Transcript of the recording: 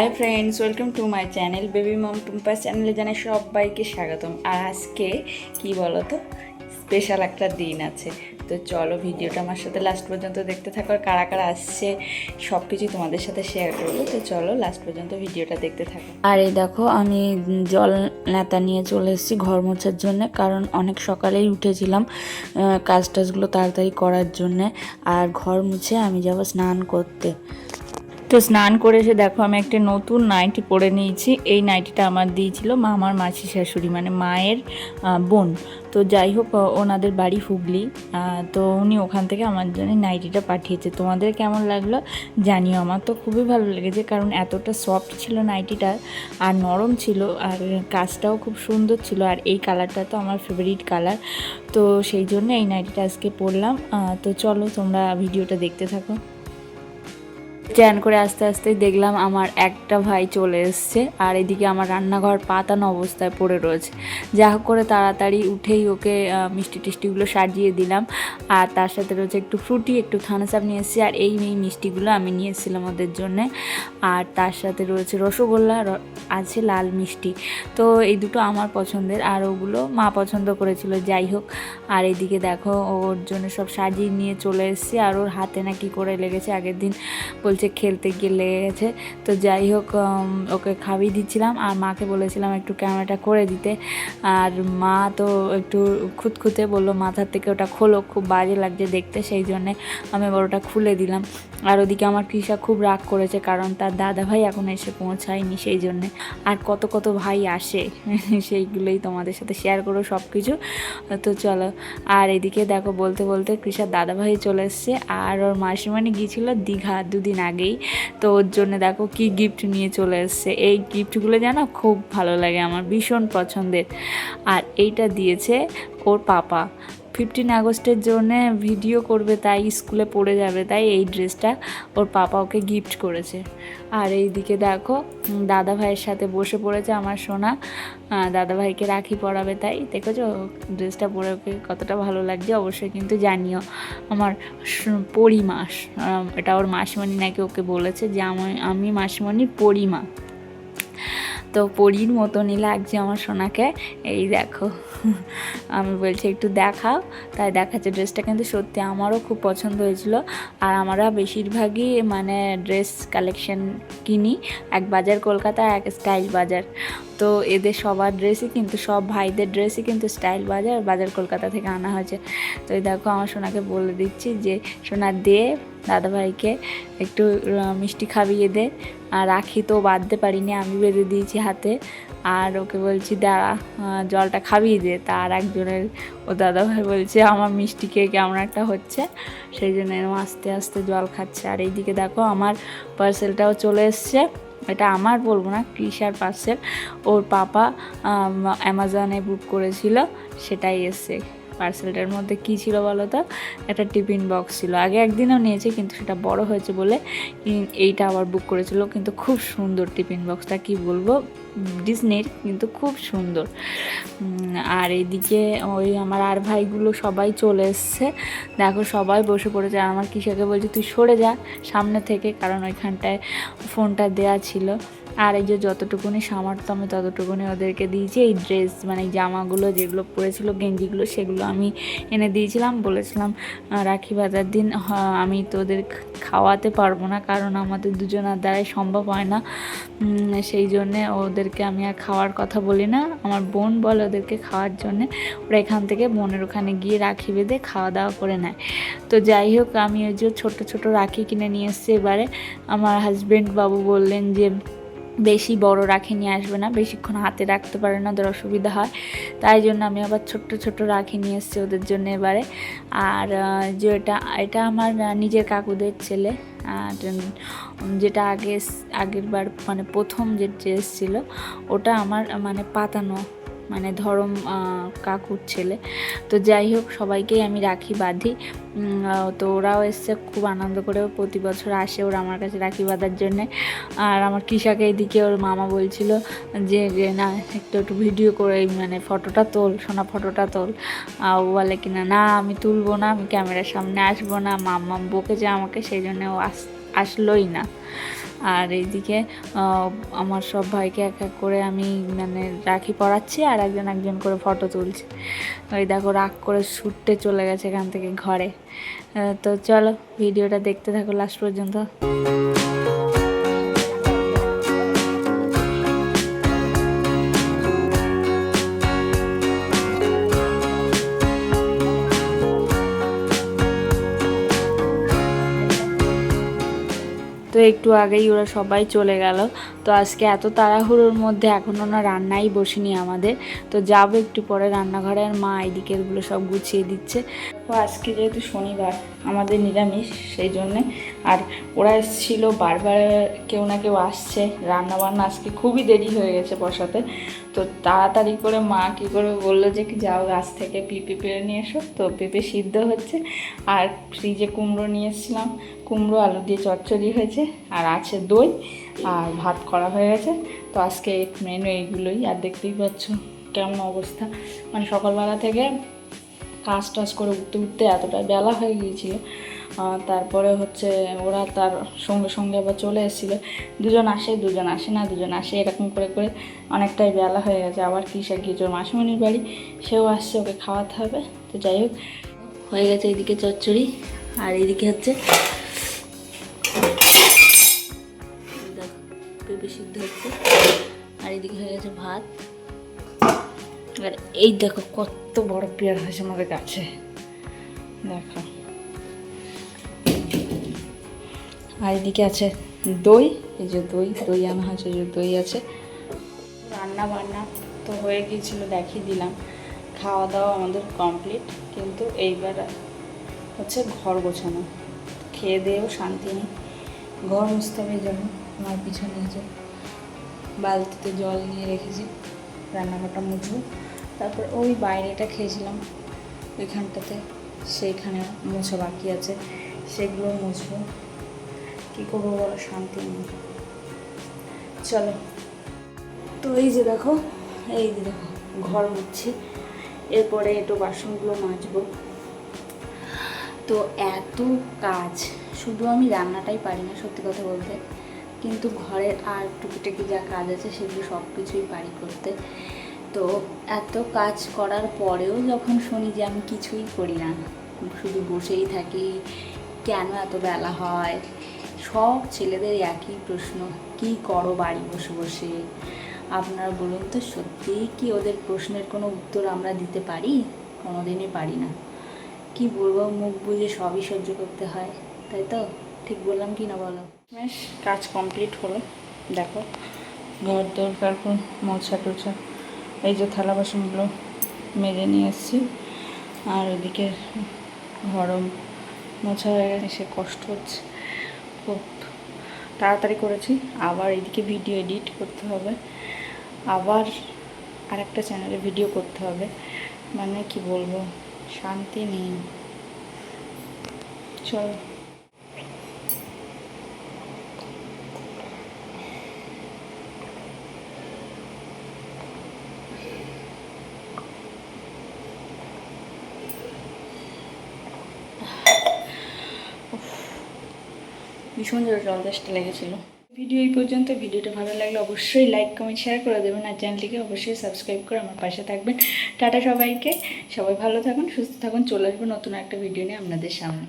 Hi friends welcome to my channel baby mom Tumpa's চ্যানেলে জানাই সবাইকে স্বাগতম। আর আজকে, কি বলো তো স্পেশাল একটা দিন আছে। তো চলো ভিডিওটা আমার সাথে লাস্ট পর্যন্ত দেখতে থাকো। আর কারা কারা আসছে সব কিছু তোমাদের সাথে শেয়ার করব। তো চলো লাস্ট পর্যন্ত ভিডিওটা দেখতে থাকো। আর এই দেখো, আমি জল নেতা নিয়ে চলে এসেছি ঘর মোছার জন্যে। কারণ অনেক সকালেই উঠেছিলাম কাজ টাজগুলো তাড়াতাড়ি করার জন্যে। আর ঘর মুছে আমি যাব স্নান করতে। তো স্নান করে এসে দেখো আমি একটা নতুন নাইটি পরে নিয়েছি। এই নাইটিটা আমার দিয়েছিল মা আমার মাসি শাশুড়ি মানে মায়ের বোন। তো যাই হোক ওনাদের বাড়ি হুগলি। তো উনি ওখান থেকে আমার জন্য নাইটিটা পাঠিয়েছে। তোমাদের কেমন লাগল জানিও আমার। তো খুবই ভালো লেগেছে, কারণ এতটা সফট ছিল নাইটিটা আর নরম ছিল, আর কাজটাও খুব সুন্দর ছিল। আর এই কালারটা তো আমার ফেভারিট কালার তো সেই জন্য এই নাইটিটা আজকে পরলাম। তো চলো তোমরা ভিডিওটা দেখতে থাকো। চ্যান করে আস্তে আস্তে দেখলাম আমার একটা ভাই চলে এসছে আর এদিকে আমার রান্নাঘর পাতানো অবস্থায় পড়ে রয়েছে। যা হোক করে তাড়াতাড়ি উঠেই ওকে মিষ্টি টিষ্টিগুলো সাজিয়ে দিলাম। আর তার সাথে রয়েছে একটু ফ্রুটি, একটু থানাসাপ নিয়ে এসেছি। আর এই এই মিষ্টিগুলো আমি নিয়ে এসেছিলাম ওদের জন্যে। আর তার সাথে রয়েছে রসগোল্লা আছে লাল মিষ্টি। তো এই দুটো আমার পছন্দের। আর ওগুলো মা পছন্দ করেছিল। যাই হোক, আর এদিকে দেখো, ওর জন্য সব সাজিয়ে নিয়ে চলে এসেছি। আর ওর হাতে না কি করে লেগেছে আগের দিন বলছে খেলতে গিয়ে লেগে গেছে তো যাই হোক ওকে খাবিয়ে দিচ্ছিলাম আর মাকে বলেছিলাম একটু ক্যামেরাটা করে দিতে। আর মা তো একটু খুঁতখুঁতে বলল, মাথার থেকে ওটা খোলো, খুব বাজে লাগছে দেখতে। সেই জন্যে আমি ওটা খুলে দিলাম। আর ওদিকে আমার কৃষা খুব রাগ করেছে কারণ তার দাদা ভাই এখন এসে পৌঁছায়নি সেই জন্যে। আর কত কত ভাই আসে, সেইগুলোই তোমাদের সাথে শেয়ার করো সব কিছু তো চলো, আর এদিকে দেখো বলতে বলতে কৃষার দাদা ভাই চলে এসছে, আর ওর মাসিমানি গিয়েছিল দীঘা দুদিন আগেই। তো ওর জন্য দেখো কি গিফট নিয়ে চলে এসছে। এই গিফটগুলো জানো খুব ভালো লাগে, আমার ভীষণ পছন্দের। আর এইটা দিয়েছে ওর পাপা। ফিফটিন আগস্টের জন্য ভিডিও করবে, তাই স্কুলে পড়ে যাবে, তাই এই ড্রেসটা ওর পাপা ওকে গিফট করেছে। আর এই দিকে দেখো দাদা ভাইয়ের সাথে বসে পড়েছে আমার সোনা। দাদা ভাইকে রাখি পরাবে তাই। দেখেছ? ড্রেসটা পরে ওকে কতটা ভালো লাগছে, অবশ্যই কিন্তু জানিও। আমার পরিমাস এটা ওর মাসিমণি নাকি ওকে বলেছে যে, আমি আমি মাসিমণির পরিমা। তো পরীর মতনই লাগছে আমার সোনাকে। এই দেখো, আমি বলছি একটু দেখাও। তাই দেখাচ্ছে ড্রেসটা কিন্তু সত্যি আমারও খুব পছন্দ হয়েছিল। আর আমরা বেশিরভাগই মানে ড্রেস কালেকশন কিনি, এক বাজার কলকাতা, এক স্টাইল বাজার। তো এদের সবার ড্রেসই কিন্তু, সব ভাইদের ড্রেসই কিন্তু স্টাইল বাজার বাজার কলকাতা থেকে আনা হয়েছে। তো এই দেখো আমার সোনাকে বলে দিচ্ছি যে, সোনা দে, দাদাভাইকে একটু মিষ্টি খাইয়ে দে। আর রাখি তো বাঁধতে পারিনি, আমি বেঁধে দিয়েছি হাতে। আর ওকে বলছি, দাঁড়া জলটা খাবিয়ে দে। তার একজনের, ও দাদাভাই বলছে, আমার মিষ্টি খেয়ে কেমন একটা হচ্ছে। সেই জন্য আস্তে আস্তে জল খাচ্ছে। আর এইদিকে দেখো আমার পার্সেলটাও চলে এসছে। এটা আমার বলব না, কৃষার পার্সেল। ওর পাপা অ্যামাজনে বুক করেছিল, সেটাই এসছে। পার্সেলটার মধ্যে কী ছিল বলো তো? একটা টিফিন বক্স ছিল। আগে একদিনও নিয়েছে, কিন্তু সেটা বড় হয়েছে বলে এইটা আবার বুক করেছিল। কিন্তু খুব সুন্দর টিফিন বক্সটা কি বলব? ডিসনির কিন্তু খুব সুন্দর। আর এদিকে ওই আমার আর ভাইগুলো সবাই চলে এসছে। দেখো সবাই বসে পড়েছে। আর আমার কৃষকে বলছে, তুই সরে যা সামনে থেকে। কারণ ওইখানটায় ফোনটা দেয়া ছিল। আর এই যে যতটুকুনি সামর্থ্য আমি ততটুকুনি ওদেরকে দিয়েছি, এই ড্রেস মানে জামাগুলো যেগুলো পরেছিল, গেঞ্জিগুলো, সেগুলো আমি এনে দিয়েছিলাম। বলেছিলাম রাখি বাজার দিন আমি তোদের খাওয়াতে পারব না, কারণ আমাদের দুজনের দ্বারাই সম্ভব হয় না। সেই জন্যে ওদেরকে আমি আর খাওয়ার কথা বলি না। আমার বোন বলে ওদেরকে খাওয়ার জন্যে, ওরা এখান থেকে বোনের ওখানে গিয়ে রাখি বেঁধে খাওয়া দাওয়া করে নেয়। তো যাই হোক, আমি ওই যে ছোটো ছোটো রাখি কিনে নিয়ে এসেছি এবারে। আমার হাজবেন্ড বাবু বললেন যে বেশি বড় রাখি নিয়ে আসবে না, বেশিক্ষণ হাতে রাখতে পারে না, ওদের অসুবিধা হয়। তাই জন্য আমি আবার ছোট্ট ছোট রাখি নিয়ে এসেছি ওদের জন্য এবারে। আর যে এটা এটা আমার নিজের কাকুদের ছেলে, আর যেটা আগে আগের বার মানে প্রথম যে ড্রেস ছিল, ওটা আমার মানে পাতানো মানে ধরম কাকুর ছেলে। তো যাই হোক, সবাইকেই আমি রাখি, বাঁধি। তো ওরাও এসছে, খুব আনন্দ করে প্রতি বছর আসে ওরা আমার কাছে রাখি বাঁধার জন্যে। আর আমার কৃষাকে এদিকে ওর মামা বলছিল যে না, একটু একটু ভিডিও করে মানে ফটোটা তোল, সোনা ফটোটা তোল। ও বলে কি না না, আমি তুলবো না, আমি ক্যামেরার সামনে আসব না মাম্মা বকেছে আমাকে, সেই জন্য ও আস, আসলোই না। আর এইদিকে আমার সব ভাইকে এক এক করে আমি মানে রাখি পড়াচ্ছি আর একজন একজন করে ফটো তুলছি। ওই দেখো রাগ করে ছুটতে চলে গেছে এখান থেকে ঘরে। তো চলো, ভিডিওটা দেখতে থাকো লাস্ট পর্যন্ত। একটু আগেই ওরা সবাই চলে গেল। তো আজকে এত তাড়াহুড়োর মধ্যে এখনও না রান্নাই বসিনি আমাদের। তো যাব একটু পরে, রান্নাঘরে আর মা এদিকেরগুলো সব গুছিয়ে দিচ্ছে। তো আজকে যেহেতু শনিবার, আমাদের নিরামিষ, সেই জন্যে। আর ওরা এসেছিল বারবার, কেউ না কেউ আসছে। রান্নাবান্না আজকে খুবই দেরি হয়ে গেছে বসাতে। তো তাড়াতাড়ি করে মা কী করে বলল যে কি যাও গাছ থেকে পিপি পেরে নিয়ে এসো। তো পেঁপে সিদ্ধ হচ্ছে। আর ফ্রিজে কুমড়ো নিয়ে এসেছিলাম। কুমড়ো, আলু দিয়ে চচ্চড়ি হয়েছে। আর আছে দই আর ভাত করা হয়ে গেছে। তো আজকে মেনু এইগুলোই। আর দেখতেই পাচ্ছ কেমন অবস্থা। মানে সকালবেলা থেকে কাজ টাজ করে উঠতে উঠতে এতটা বেলা হয়ে গিয়েছিল। তারপরে হচ্ছে ওরা তার সঙ্গে সঙ্গে আবার চলে এসেছিল। দুজন আসে দুজন আসে না, দুজন আসে এরকম করে করে অনেকটাই বেলা হয়ে গেছে। আবার কিসে গিয়েছে ওর মাসিমণির বাড়ি, সেও আসছে ওকে খাওয়াতে হবে। তো যাই হোক, হয়ে গেছে এদিকে চচ্চড়ি। আর এদিকে হচ্ছে সিদ্ধ হচ্ছে। আর এদিকে হয়ে গেছে ভাত। আর এই দেখো কত বড় পেয়ার হয়েছে আমাদের গাছে। দেখো। আর এদিকে আছে দই, এই যে দই দই আনা হয়েছে যে দই আছে। রান্না বান্না তো হয়ে গিয়েছিল, দেখিয়ে দিলাম। খাওয়া দাওয়া আমাদের কমপ্লিট কিন্তু এইবার হচ্ছে ঘর গোছানো। খেয়ে দিয়েও শান্তি নেই। ঘর মুছতে হবে জন্য আমার পিছনে যে বালতিতে জল নিয়ে রেখেছি, রান্নাঘরটা মুছবো। তারপর ওই বাইরেটা খেয়েছিলাম, ওইখানটাতে সেইখানে মুছা বাকি আছে, সেগুলো মুছবো। কী করব বলো শান্তি নেই। চলো। তো এই যে দেখো, এই যে দেখো, ঘর মুছছি। এরপরে একটু বাসনগুলো মাজবো। তো এত কাজ, শুধু আমি রান্নাটাই পারি না সত্যি কথা বলতে। কিন্তু ঘরের আর টুকিটাকি যা কাজ আছে, সেগুলো সব কিছুই পারি করতে। তো এত কাজ করার পরেও যখন শুনি যে আমি কিছুই করি না, শুধু বসেই থাকি, কেন এত বেলা হয়? সব ছেলেদের একই প্রশ্ন, কি করো বাড়ি বসে বসে? আপনারা বলুন তো সত্যিই কি ওদের প্রশ্নের কোনো উত্তর আমরা দিতে পারি? কোনোদিনই পারি না। কি বলব, মুখ বুঝে সবই সহ্য করতে হয়, তাই তো? ঠিক বললাম কি না বলো? বেশ, কাজ কমপ্লিট হলো। দেখো, ঘর দরকার তারপর মোছা টোছা। এই যে থালা বাসনগুলো মেজে নিয়ে এসেছি। আর ওদিকে গরম মোছা হয়ে গেছে, সে কষ্ট হচ্ছে। খুব তাড়াতাড়ি করেছি, আবার এদিকে ভিডিও এডিট করতে হবে, আবার আরেকটা চ্যানেলে ভিডিও করতে হবে মানে কি বলব, শান্তি নেই। চলো। ভীষণ জোরে জল দেশটা লেগেছিল। ভিডিও এই পর্যন্ত। ভিডিওটা ভালো লাগলে অবশ্যই লাইক কমেন্ট শেয়ার করে দেবেন আর চ্যানেলটিকে অবশ্যই সাবস্ক্রাইব করে আমার পাশে থাকবেন। টাটা সবাইকে। সবাই ভালো থাকুন, সুস্থ থাকুন। চলে আসবেন নতুন একটা ভিডিও নিয়ে আপনাদের সামনে।